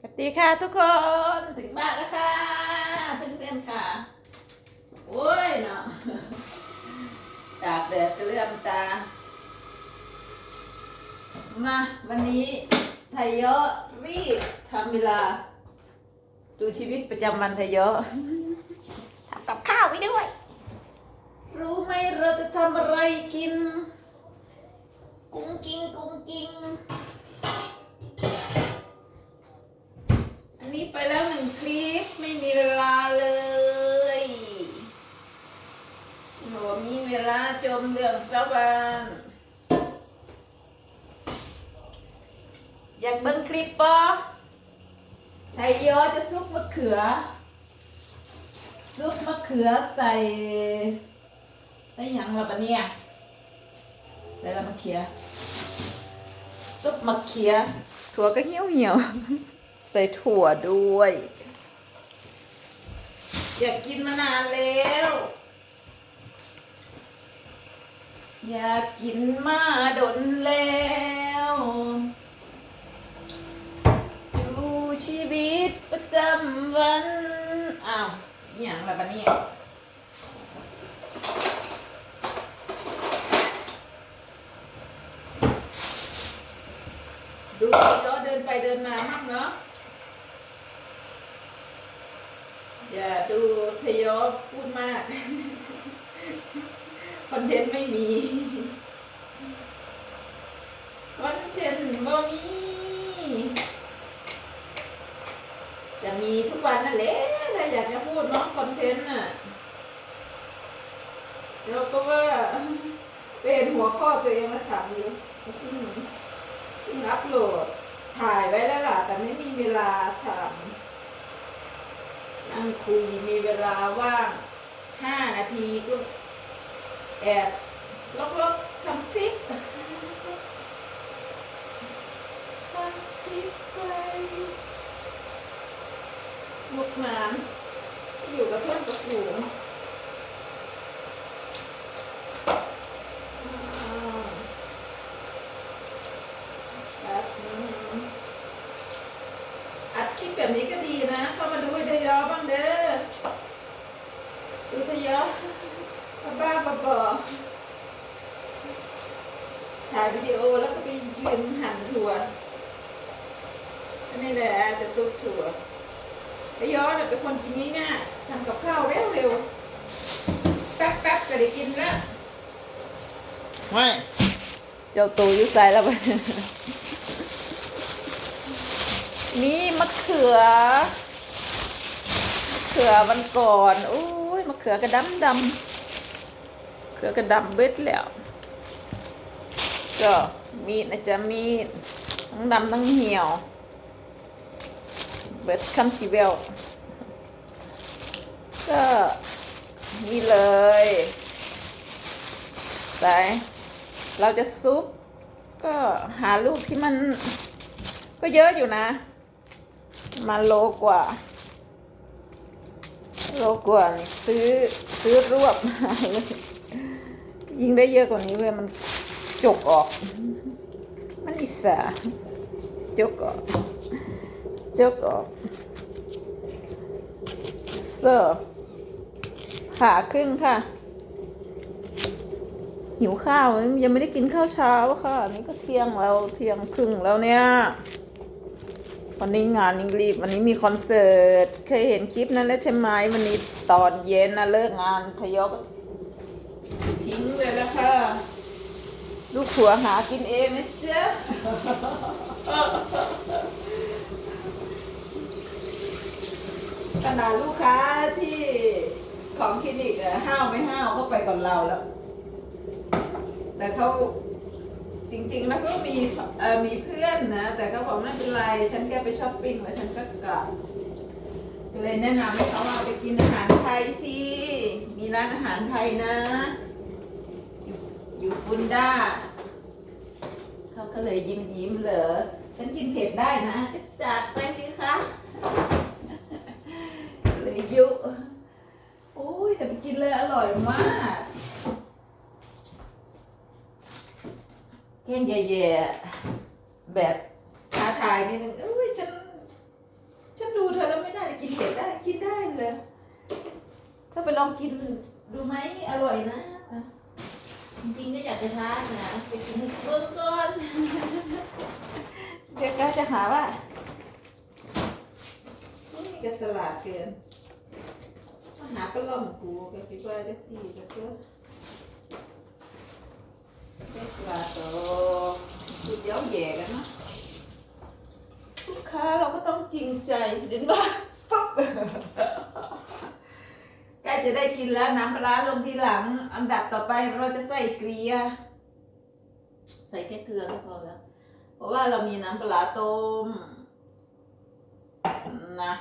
สวัสดีค่ะทุกคนถึงบ้านแล้วค่ะเพื่อนๆค่ะ โอ้ยเนาะตากแดดจะเลื่อมตา มาวันนี้ไทยเยอะรีบทำเวลา ดูชีวิตประจำวันไทยเยอะทำกับข้าวไว้ด้วย รู้ไหมเราจะทำอะไรกิน กุ้งกิ้งกุ้งกิ้ง คลิปไม่มีเวลาเลยหนูมีเวลาจมเรื่องสวรรค์อยากเบิ่งคลิปปะไทยยอจะซุปมะเขือ ซุปมะเขือใส่ใส่หยังละปะเนี่ยใส่ละมะเขือซุปมะเขือถั่วก็เหี่ยวเหี่ยว ใส่ถั่วด้วย อยากกินมานานแล้ว อยากกินมาดนแล้วอยู่ชีวิตประจำวัน อ้าวอย่างละปะเนี่ยดูเย้อเดินไปเดินมามากเนาะ อย่าดูทยอพูดมาก คอนเทนต์ไม่มี คอนเทนต์บ่มี จะมีทุกวันนั่นแหละถ้าอยากจะพูดเนาะคอนเทนต์น่ะเราก็ว่าเป็นหัวข้อตัวเองมาถามอยู่อัพโหลด ถ่ายไว้แล้วล่ะ แต่ไม่มีเวลาทำ นั่งคุยมีเวลาว่างห้านาทีก็แอบลบๆทำคลิปทำคลิปไปลูกหมานอยู่กับเพื่อนกับฝูงอ้าว แป๊บนึงอัดคลิปแบบนี้ก็ดีนะ เข้ามาดูให้ได้ยอบ้างเด้อ ดูทะเยอะบ้าบ้าบอถ่ายวิดีโอแล้วก็ไปยืนหั่นถั่วอันนี้แหละจะซุปถั่วไอ้ย้อนเป็นคนกินง่ายๆทำกับข้าวเร็วๆ แป๊บๆก็ ได้กินแล้วไม่เจ้าตูอยุ่ใส่แล้วไปนี่มะเขือมะเขือวันก่อนโอ้ยมะเขือกระดำดำเขือกระดำเบ็ดแล้ว ก็มีดนะจ๊ะมีดทั้งดำทั้งเหี่ยว เบ็ดคัมซีเวลก็นี่เลย ใส่เราจะซุปก็หาลูกที่มันก็เยอะอยู่นะ มาโลกว่า โลกว่าซื้อซื้อรวบเลยยิ่งได้เยอะกว่านี้เว้ยมันจกออก มันอิสาจกออกจกออกเสิร์ฟขาครึ่งค่ะ หิวข้าวยังไม่ได้กินข้าวเช้าค่ะ นี่ก็เที่ยงแล้วเที่ยงครึ่งแล้วเนี่ยวันนี้งานยิ่งรีบวันนี้มีคอนเสิร์ต เคยเห็นคลิปนั้นแล้วใช่ไหมวันนี้ตอนเย็นนะเลิกงานทยกทิ้งเลยแล้วค่ะลูกขัวหากินเองนะจ๊ขนาดลูกค้าที่ของคลินิกอะห้าวไม่ห้าวเขาไปก่อนเราแล้ว แต่เขาจริงๆแล้วก็มีมีเพื่อนนะ แต่เขาบอกไม่เป็นไร ฉันแค่ไปช้อปปิ้งแล้วฉันก็กลับก็เลยแนะนำให้เขาเอาไปกินอาหารไทยสิมีร้านอาหารไทยนะ อยู่อยู่ฟุนด้าเขาก็เลยยิ้มยิ้มๆเหรอฉันกินเผ็ดได้นะจัดไปสิคะเลยยุโอ้ยแต่ไปกินเลยอร่อยมาก แก้มแย่ๆแบบท้าทายนิดนึงเอ้ยฉันเผ็ดได้กินได้เลยถ้าไปลองกินดูไหมอร่อยนะอะจริงๆก็อยากจะทานนะไปกินให้เบิ่งก่อนเดี๋ยวก็จะหาว่านี่ก็สลัดเกินมาหาปลาล่อมกูก็สิว่าจะสี่ก็เพื่อ ได้สลัดโตสุดเย้าแย่กันเนาะลูกค้าเราก็ต้องจริงใจเห็นว่าฟับใกล้จะได้กินแล้วน้ำปลาลงทีหลัง อันดับต่อไปเราจะใส่เกลีย ใส่แค่เกลือก็พอแล้ว เพราะว่าเรามีน้ำปลาร้าต้มนะ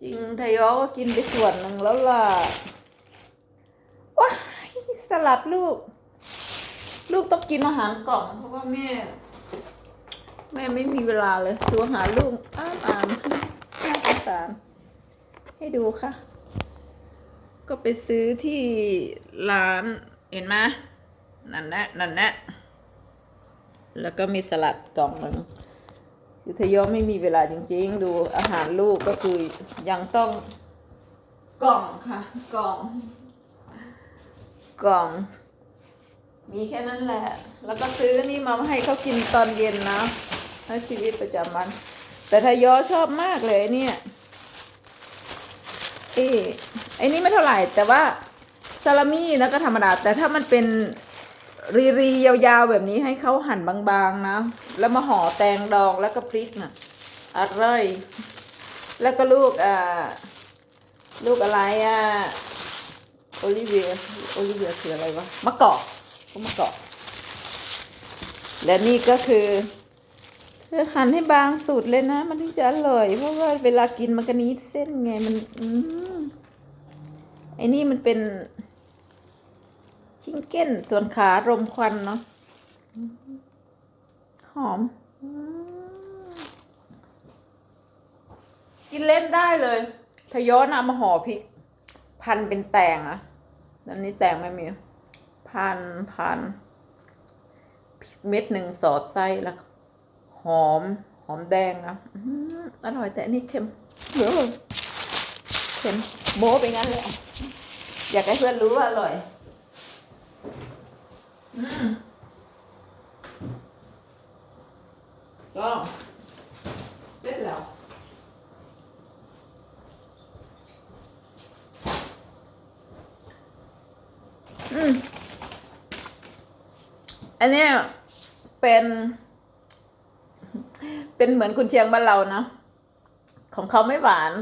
จริงทยอก็กินไปส่วนหนึ่งแล้วล่ะว้ายสลัดลูก ลูกต้องกินอาหารกล่อง เพราะว่าแม่ แม่ไม่มีเวลาเลยดูหาลูกอ้ามอ่านน่าสงสารให้ดูค่ะ ก็ไปซื้อที่ร้านเห็นไหมนั่นแหละนั่นแหละแล้วก็มีสลัดกล่องหนึงคือทยอไม่มีเวลาจริง ๆ ดูอาหารลูกก็คือยังต้องกล่องค่ะ กล่อง กล่อง มีแค่นั้นแหละ แล้วก็ซื้อนี่มาให้เขากินตอนเย็นนะให้ชีวิตประจำวัน แต่ทยอชอบมากเลยเนี่ยเอ้ไอ้นี่ไม่เท่าไหร่ แต่ว่าซาลามี่แล้วก็ธรรมดา แต่ถ้ามันเป็นรีรียาวๆแบบนี้ให้เขาหั่นบางๆนะ แล้วมาห่อแตงดองแล้วก็พริกน่ะอร่อย แล้วก็ลูกอ่าลูกอะไรอะโอลิเวียโอลิเวียคืออะไรวะมะกอก ก็มะกอกและนี่ก็คือเธอหั่นให้บางสุดเลยนะ มันถึงจะอร่อย เพราะว่าเวลากินมันก็นี้เส้นไงมันอืมไอ้นี่มันเป็น ชิงเก้นส่วนขารมควันเนาะหอมอกินเล่นได้เลยทยอยนำมาห่อพริก พันเป็นแตงอะอันนี้แตงไม่มี่านพันพริกเม็ดหนึ่งสอดไส้แล้วหอมหอมแดงนะอร่อยแต่อันนี้เค็มเหลือเค็มโม้ไปงั้นเลยอะอยากให้เพื่อนรู้ว่าอร่อย อืมก็เสร็จแล้ว อืม อันนี้เป็น เป็นเหมือนคุณเชียงบ้านเรานะของเขาไม่หวาน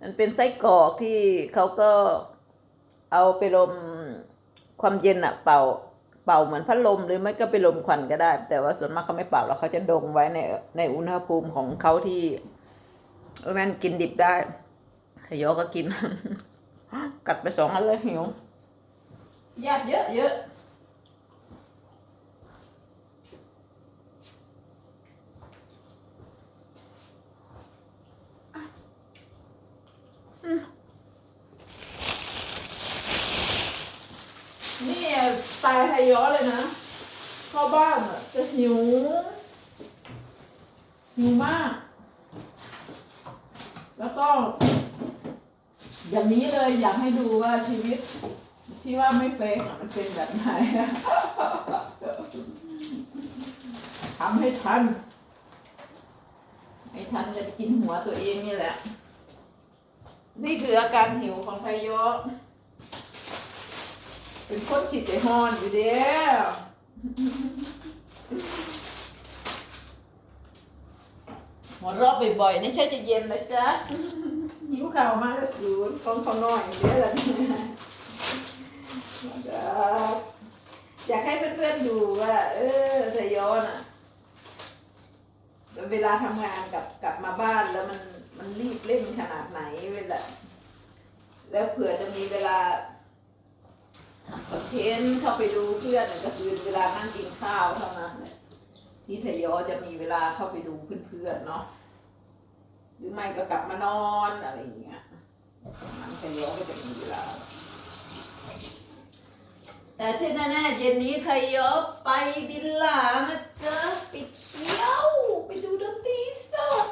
มันเป็นไส้กรอกที่เขาก็เอาไปลมความเย็นอะเป่า เป่าเหมือนพัดลมหรือไม่ก็ไปลมควันก็ได้ แต่ว่าส่วนมากเขาไม่เป่าแล้วเขาจะดงไว้ในในอุณหภูมิของเขาที่แม่นกินดิบได้ขยอก็กิน กัดไปสองอันเลยหิวญาติเยอะเยอะนี่ สไตล์ไทยย้อเลยนะเข้าบ้านอะจะหิว หิวมาก แล้วก็ อย่างนี้เลยอยากให้ดูว่าชีวิตที่ว่าไม่เฟกอะมันเป็นแบบไหนอะทำให้ทันให้ทันจะกินหัวตัวเองนี่แหละ นี่คืออาการหิวของพายอ เป็นคนขีดใจฮอนอยู่เดียวหัวเราะบ่อยๆนี่ใช่จะเย็นนะจ๊ะหิวข่าวมาแล้วศูนย์ของเขาน้อยเดี๋ยวละเนี่ยนะครับอยากให้เพื่อนๆดูว่า เออทยอนอะ เวลาทำงานกลับกลับมาบ้านแล้วมันมันรีบเร่งขนาดไหนเวลาแล้วเผื่อจะมีเวลาทำ คอนเทนต์เข้าไปดูเพื่อนก็คือเวลานั่งกินข้าวเท่านั้นเนี่ยที่ทยอจะมีเวลาเข้าไปดูเพื่อนๆเนาะหรือไม่ก็กลับมานอนอะไรอย่างเงี้ยมันทยอก็จะมีเวลา แต่ที่แน่ๆเย็นนี้ทยอไปบินลานะจ๊ะไปเที่ยว ไปดูดนตรีสด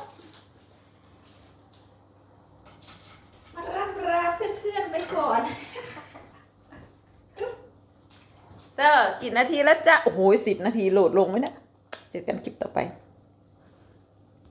ก่อน กี่นาทีแล้วจ้ะโอ้โหสิบนาทีโหลดลงไหมเนะเจอกันคลิปต่อไป